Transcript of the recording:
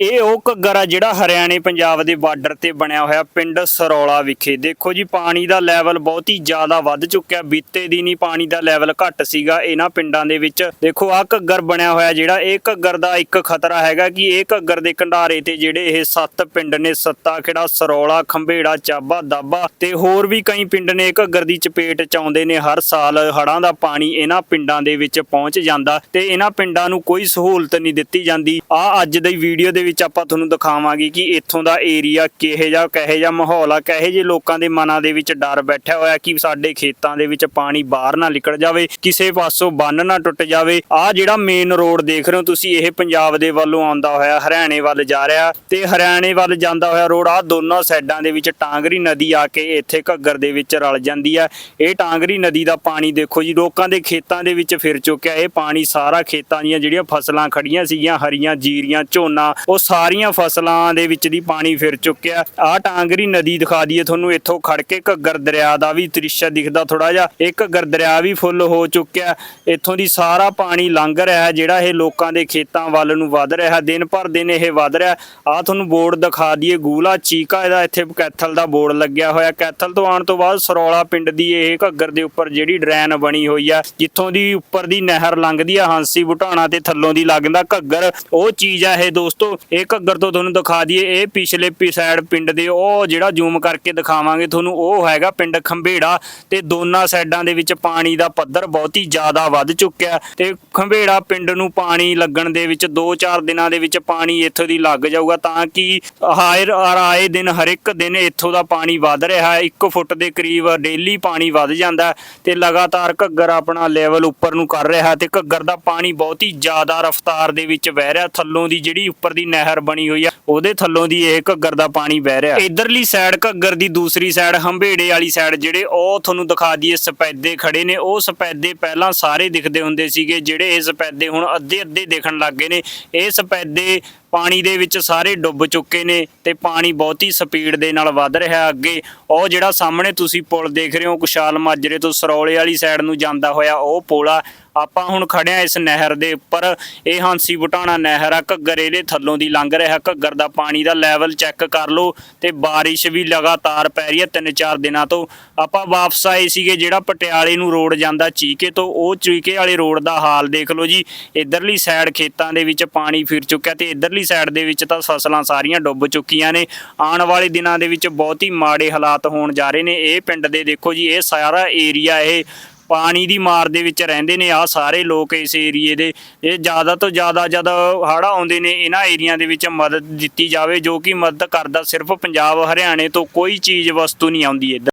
ਇਹ ਉਹ ਘੱਗਰ ਆ ਜਿਹੜਾ ਹਰਿਆਣੇ ਪੰਜਾਬ ਦੇ ਬਾਰਡਰ ਤੇ ਬਣਿਆ ਹੋਇਆ ਪਿੰਡ ਸਰੌਲਾ ਵਿਖੇ। ਦੇਖੋ ਜੀ, ਪਾਣੀ ਦਾ ਲੈਵਲ ਬਹੁਤ ਹੀ ਜ਼ਿਆਦਾ ਵੱਧ ਚੁੱਕਿਆ। ਬੀਤੇ ਦਿਨ ਹੀ ਪਾਣੀ ਦਾ ਲੈਵਲ ਘੱਟ ਸੀਗਾ ਇਹਨਾਂ ਪਿੰਡਾਂ ਦੇ ਵਿੱਚ। ਦੇਖੋ ਆ ਘੱਗਰ ਬਣਿਆ ਹੋਇਆ ਜਿਹੜਾ, ਇਹ ਘੱਗਰ ਦਾ ਇੱਕ ਖਤਰਾ ਹੈਗਾ ਕਿ ਇਹ ਘੱਗਰ ਦੇ ਕੰਢਾਰੇ ਤੇ ਜਿਹੜੇ ਇਹ ਸੱਤ ਪਿੰਡ ਨੇ, ਸੱਤਾ ਖੇੜਾ, ਸਰੌਲਾ ਖੰਬੇੜਾ ਚਾਬਾ, ਦਾਬਾ ਤੇ ਹੋਰ ਵੀ ਕਈ ਪਿੰਡ ਨੇ ਘੱਗਰ ਦੀ ਚਪੇਟ ਚ ਆਉਂਦੇ ਨੇ। ਹਰ ਸਾਲ ਹੜ੍ਹਾਂ ਦਾ ਪਾਣੀ ਇਹਨਾਂ ਪਿੰਡਾਂ ਦੇ ਵਿੱਚ ਪਹੁੰਚ ਜਾਂਦਾ ਤੇ ਇਹਨਾਂ ਪਿੰਡਾਂ ਨੂੰ ਕੋਈ ਸਹੂਲਤ ਨਹੀਂ ਦਿੱਤੀ ਜਾਂਦੀ। ਆ ਅੱਜ ਦੀ ਵੀਡੀਓ ਦੇ ਵਿੱਚ ਆਪਾਂ ਤੁਹਾਨੂੰ ਦਿਖਾਵਾਂਗੇ ਕਿ ਇੱਥੋਂ ਦਾ ਏਰੀਆ ਕਿਹੋ ਜਿਹਾ, ਕਹੇ ਜਿਹਾ ਮਾਹੌਲ ਆ, ਕਹੇ ਜਿਹੇ ਲੋਕਾਂ ਦੇ ਮਨਾਂ ਦੇ ਵਿੱਚ ਡਰ ਬੈਠਾ ਹੋਇਆ ਕਿ ਸਾਡੇ ਖੇਤਾਂ ਦੇ ਵਿੱਚ ਪਾਣੀ ਬਾਹਰ ਨਾ ਨਿਕਲ ਜਾਵੇ, ਕਿਸੇ ਪਾਸੋਂ ਬੰਨ ਨਾ ਟੁੱਟ ਜਾਵੇ। ਆ ਜਿਹੜਾ ਮੇਨ ਰੋਡ ਦੇਖ ਰਹੇ ਹੋ ਤੁਸੀਂ, ਇਹ ਪੰਜਾਬ ਦੇ ਵੱਲੋਂ ਆਉਂਦਾ ਹੋਇਆ, ਹਰਿਆਣੇ ਵੱਲ ਜਾ ਰਿਹਾ। ਤੇ ਹਰਿਆਣੇ ਵੱਲ ਜਾਂਦਾ ਹੋਇਆ ਰੋਡ ਆ ਦੋਨੋਂ ਸਾਈਡਾਂ ਦੇ ਵਿੱਚ ਟਾਂਗਰੀ ਨਦੀ ਆ ਕੇ ਇੱਥੇ ਘੱਗਰ ਦੇ ਵਿੱਚ ਰਲ ਜਾਂਦੀ ਆ। ਇਹ ਟਾਂਗਰੀ ਨਦੀ ਦਾ ਪਾਣੀ ਦੇਖੋ ਜੀ, ਲੋਕਾਂ ਦੇ ਖੇਤਾਂ ਦੇ ਵਿੱਚ ਫਿਰ ਚੁੱਕਿਆ। ਇਹ ਪਾਣੀ ਸਾਰਾ ਖੇਤਾਂ ਦੀਆਂ ਜਿਹੜੀਆਂ ਫਸਲਾਂ ਖੜੀਆਂ ਸੀਗੀਆਂ, ਹਰੀਆਂ ਜੀਰੀਆਂ, ਝੋਨਾ, ਉਹ ਸਾਰੀਆਂ ਫਸਲਾਂ ਦੇ ਵਿੱਚ ਦੀ ਪਾਣੀ ਫਿਰ ਚੁੱਕਿਆ। ਆਹ ਟਾਂਗਰੀ ਨਦੀ ਦਿਖਾ ਦਈਏ ਤੁਹਾਨੂੰ, ਇੱਥੋਂ ਖੜ ਕੇ ਘੱਗਰ ਦਰਿਆ ਦਾ ਵੀ ਦ੍ਰਿਸ਼ ਦਿਖਦਾ ਥੋੜਾ ਜਿਹਾ। ਇਹ ਘੱਗਰ ਦਰਿਆ ਵੀ ਫੁੱਲ ਹੋ ਚੁੱਕਿਆ। ਇੱਥੋਂ ਦੀ ਸਾਰਾ ਪਾਣੀ ਲੰਘ ਰਿਹਾ ਹੈ, ਜਿਹੜਾ ਇਹ ਲੋਕਾਂ ਦੇ ਖੇਤਾਂ ਵੱਲ ਨੂੰ ਵੱਧ ਰਿਹਾ ਦਿਨ ਪਰ ਦਿਨ ਇਹ ਵੱਧ ਰਿਹਾ ਆਹ ਤੁਹਾਨੂੰ ਬੋਰਡ ਦਿਖਾ ਦਈਏ, ਗੂਲਾ ਚੀਕਾ ਇਹਦਾ ਇੱਥੇ ਕੈਥਲ ਦਾ ਬੋਰਡ ਲੱਗਿਆ ਹੋਇਆ ਕੈਥਲ ਤੋਂ ਆਉਣ ਤੋਂ ਬਾਅਦ ਸਰੌਲਾ ਪਿੰਡ ਦੀ ਇਹ ਘੱਗਰ ਦੇ ਉੱਪਰ ਜਿਹੜੀ ਡਰੈਨ ਬਣੀ ਹੋਈ ਆ ਜਿੱਥੋਂ ਦੀ ਉੱਪਰ ਦੀ ਨਹਿਰ ਲੰਘਦੀ ਆ ਹਾਂਸੀ ਬੁਟਾਣਾ ਤੇ ਥੱਲੋਂ ਦੀ ਲੱਗਦਾ ਘੱਗਰ। ਉਹ ਚੀਜ਼ ਆ ਇਹ ਦੋਸਤੋ ਇਹ ਘੱਗਰ ਤੋਂ ਤੁਹਾਨੂੰ ਦਿਖਾ ਦਈਏ, ਇਹ ਪਿਛਲੇ ਸਾਈਡ ਪਿੰਡ ਦੇ, ਉਹ ਜਿਹੜਾ ਜ਼ੂਮ ਕਰਕੇ ਦਿਖਾਵਾਂਗੇ ਤੁਹਾਨੂੰ, ਉਹ ਹੈਗਾ ਪਿੰਡ ਖੰਬੇੜਾ ਤੇ ਦੋਨਾਂ ਸਾਈਡਾਂ ਦੇ ਵਿੱਚ ਪਾਣੀ ਦਾ ਪੱਧਰ ਬਹੁਤ ਹੀ ਜ਼ਿਆਦਾ ਵੱਧ ਚੁੱਕਿਆ ਤੇ ਖੰਬੇੜਾ ਪਿੰਡ ਨੂੰ ਪਾਣੀ ਲੱਗਣ ਦੇ ਵਿੱਚ 2-4 ਦਿਨਾਂ ਦੇ ਵਿੱਚ ਪਾਣੀ ਇੱਥੋਂ ਦੀ ਲੱਗ ਜਾਊਗਾ, ਤਾਂ ਕਿ ਹਾਇਰ ਆਏ ਦਿਨ, ਹਰ ਇੱਕ ਦਿਨ ਇੱਥੋਂ ਦਾ ਪਾਣੀ ਵੱਧ ਰਿਹਾ ਹੈ 1 ਫੁੱਟ ਦੇ ਕਰੀਬ ਡੇਲੀ ਪਾਣੀ ਵੱਧ ਜਾਂਦਾ ਤੇ ਲਗਾਤਾਰ ਘੱਗਰ ਆਪਣਾ ਲੈਵਲ ਉੱਪਰ ਨੂੰ ਕਰ ਰਿਹਾ ਤੇ ਘੱਗਰ ਦਾ ਪਾਣੀ ਬਹੁਤ ਹੀ ਜ਼ਿਆਦਾ ਰਫ਼ਤਾਰ ਦੇ ਵਿੱਚ ਵਹਿ ਰਿਹਾ, ਥੱਲੋਂ ਦੀ ਜਿਹੜੀ ਉੱਪਰ ਦੀ ਨਹਿਰ ਬਣੀ ਹੋਈ ਆ, ਉਹਦੇ ਥੱਲੋਂ ਦੀ ਇਹ ਘੱਗਰ ਦਾ ਪਾਣੀ ਵਹਿ ਰਿਹਾ। ਇਧਰਲੀ ਸਾਈਡ ਘੱਗਰ ਦੀ ਦੂਸਰੀ ਸਾਈਡ ਹੰਬੇੜੇ ਵਾਲੀ ਸਾਈਡ ਜਿਹੜੇ ਉਹ ਤੁਹਾਨੂੰ ਦਿਖਾ ਦਈਏ, ਸਪੈਦੇ ਖੜੇ ਨੇ। ਉਹ ਸਪੈਦੇ ਪਹਿਲਾਂ ਸਾਰੇ ਦਿਖਦੇ ਹੁੰਦੇ ਸੀਗੇ, ਜਿਹੜੇ ਇਹ ਸਪੈਦੇ ਹੁਣ ਅੱਧੇ ਅੱਧੇ ਦੇਖਣ ਲੱਗ ਗਏ ਨੇ। ਇਹ ਸਪੈਦੇ ਪਾਣੀ ਦੇ ਵਿੱਚ ਸਾਰੇ ਡੁੱਬ ਚੁੱਕੇ ਨੇ ਤੇ ਪਾਣੀ ਬਹੁਤੀ ਸਪੀਡ ਦੇ ਨਾਲ ਵੱਧ ਰਿਹਾ ਅੱਗੇ। ਉਹ ਜਿਹੜਾ ਸਾਹਮਣੇ ਤੁਸੀਂ ਪੁਲ ਦੇਖ ਰਹੇ ਹੋ, ਕੁਸ਼ਾਲ ਮਾਜਰੇ ਤੋਂ ਸਰੌਲੇ ਵਾਲੀ ਸਾਈਡ ਨੂੰ ਜਾਂਦਾ ਹੋਇਆ ਉਹ ਪੁਲ ਆ। ਆਪਾਂ ਹੁਣ ਖੜਿਆ ਇਸ ਨਹਿਰ ਦੇ ਉੱਪਰ। ਇਹ ਹਾਂਸੀ ਬੁਟਾਣਾ ਨਹਿਰ ਆ। ਘੱਗਰ ਇਹਦੇ ਥੱਲੋਂ ਦੀ ਲੰਘ ਰਿਹਾ। ਘੱਗਰ ਦਾ ਪਾਣੀ ਦਾ ਲੈਵਲ ਚੈੱਕ ਕਰ ਲਓ ਤੇ ਬਾਰਿਸ਼ ਵੀ ਲਗਾਤਾਰ ਪੈ ਰਹੀ ਹੈ ਤਿੰਨ ਚਾਰ ਦਿਨਾਂ ਤੋਂ। ਆਪਾਂ ਵਾਪਸ ਆਏ ਸੀਗੇ ਜਿਹੜਾ ਪਟਿਆਲੇ ਨੂੰ ਰੋਡ ਜਾਂਦਾ ਚੀਕੇ ਤੋਂ। ਉਹ ਚੀਕੇ ਵਾਲੇ ਰੋਡ ਦਾ ਹਾਲ ਦੇਖ ਲਓ ਜੀ। ਇਧਰਲੀ ਸਾਈਡ ਖੇਤਾਂ ਦੇ ਵਿੱਚ ਪਾਣੀ ਫਿਰ ਚੁੱਕਿਆ ਤੇ ਇਧਰਲੀ ਸਾਈਡ ਦੇ ਵਿੱਚ ਤਾਂ ਫਸਲਾਂ ਸਾਰੀਆਂ ਡੁੱਬ ਚੁੱਕੀਆਂ ਨੇ। ਆਉਣ ਵਾਲੇ ਦਿਨਾਂ ਦੇ ਵਿੱਚ ਬਹੁਤ ਹੀ ਮਾੜੇ ਹਾਲਾਤ ਹੋਣ ਜਾ ਰਹੇ ਨੇ। ਇਹ ਪਿੰਡ ਦੇ ਦੇਖੋ ਜੀ, ਇਹ ਸਾਰਾ ਏਰੀਆ ਇਹ ਪਾਣੀ ਦੀ ਮਾਰ ਦੇ ਵਿੱਚ ਰਹਿੰਦੇ ਨੇ। ਆ ਸਾਰੇ ਲੋਕ ਇਸ ਏਰੀਏ ਦੇ। ਇਹ ਜ਼ਿਆਦਾ ਤੋਂ ਜ਼ਿਆਦਾ ਜਦ ਹੜ ਆਉਂਦੇ ਨੇ, ਇਹਨਾਂ ਏਰੀਆ ਦੇ ਵਿੱਚ ਮਦਦ ਦਿੱਤੀ ਜਾਵੇ, ਜੋ ਕਿ ਮਦਦ ਕਰਦਾ ਸਿਰਫ ਪੰਜਾਬ, ਹਰਿਆਣੇ ਤੋਂ ਕੋਈ ਚੀਜ਼, ਵਸਤੂ ਨਹੀਂ ਆਉਂਦੀ ਇੱਧਰ।